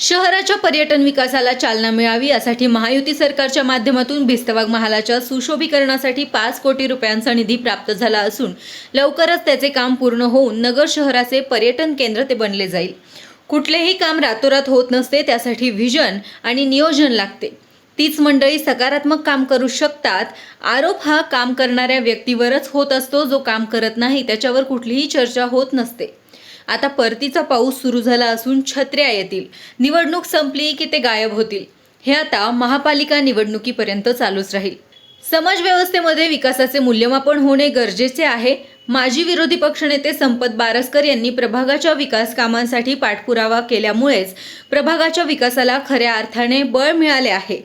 शहराच्या पर्यटन विकासाला चालना मिळावी यासाठी महायुती सरकारच्या माध्यमातून भिस्तवाग महालाच्या सुशोभीकरणासाठी पाच कोटी रुपयांचा निधी प्राप्त झाला असून लवकरच त्याचे काम पूर्ण होऊन नगर शहराचे पर्यटन केंद्र ते बनले जाईल. कुठलेही काम रातोरात होत नसते त्यासाठी व्हिजन आणि नियोजन लागते. तीच मंडळी सकारात्मक काम करू शकतात. आरोप हा काम करणाऱ्या व्यक्तीवरच होत असतो जो काम करत नाही त्याच्यावर कुठलीही चर्चा होत नसते. आता परतीचा पाऊस सुरू झाला असून छत्र्या येतील. निवडणूक संपली की ते गायब होतील. हे आता महापालिका निवडणुकीपर्यंत चालूच राहील. समाजव्यवस्थेमध्ये विकासाचे मूल्यमापन होणे गरजेचे आहे. माजी विरोधी पक्षनेते संपत बारसकर यांनी प्रभागाच्या विकास कामांसाठी पाठपुरावा केल्यामुळेच प्रभागाच्या विकासाला खऱ्या अर्थाने बळ मिळाले आहे.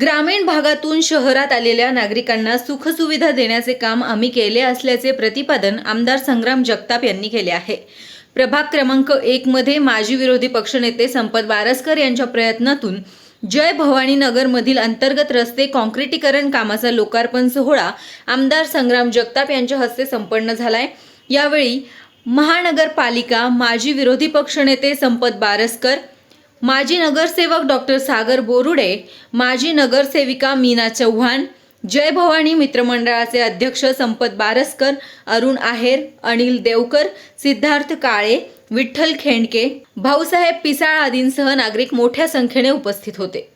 ग्रामीण भागातून शहरात आलेल्या नागरिकांना सुखसुविधा देण्याचे काम आम्ही केले असल्याचे प्रतिपादन आमदार संग्राम जगताप यांनी केले आहे. प्रभाग क्रमांक एक मध्ये माजी विरोधी पक्षनेते संपत बारसकर यांच्या प्रयत्नातून जय भवानी नगरमधील अंतर्गत रस्ते काँक्रिटीकरण कामाचा लोकार्पण सोहळा आमदार संग्राम जगताप यांच्या हस्ते संपन्न झालाय. यावेळी महानगरपालिका माजी विरोधी पक्षनेते संपत बारसकर माजी नगरसेवक डॉक्टर सागर बोरुडे माजी नगरसेविका मीना चव्हाण जय भवानी मित्रमंडळाचे अध्यक्ष संपत बारसकर अरुण आहेर अनिल देवकर सिद्धार्थ काळे विठ्ठल खेंडके भाऊसाहेब पिसाळ आदींसह नागरिक मोठ्या संख्येने उपस्थित होते.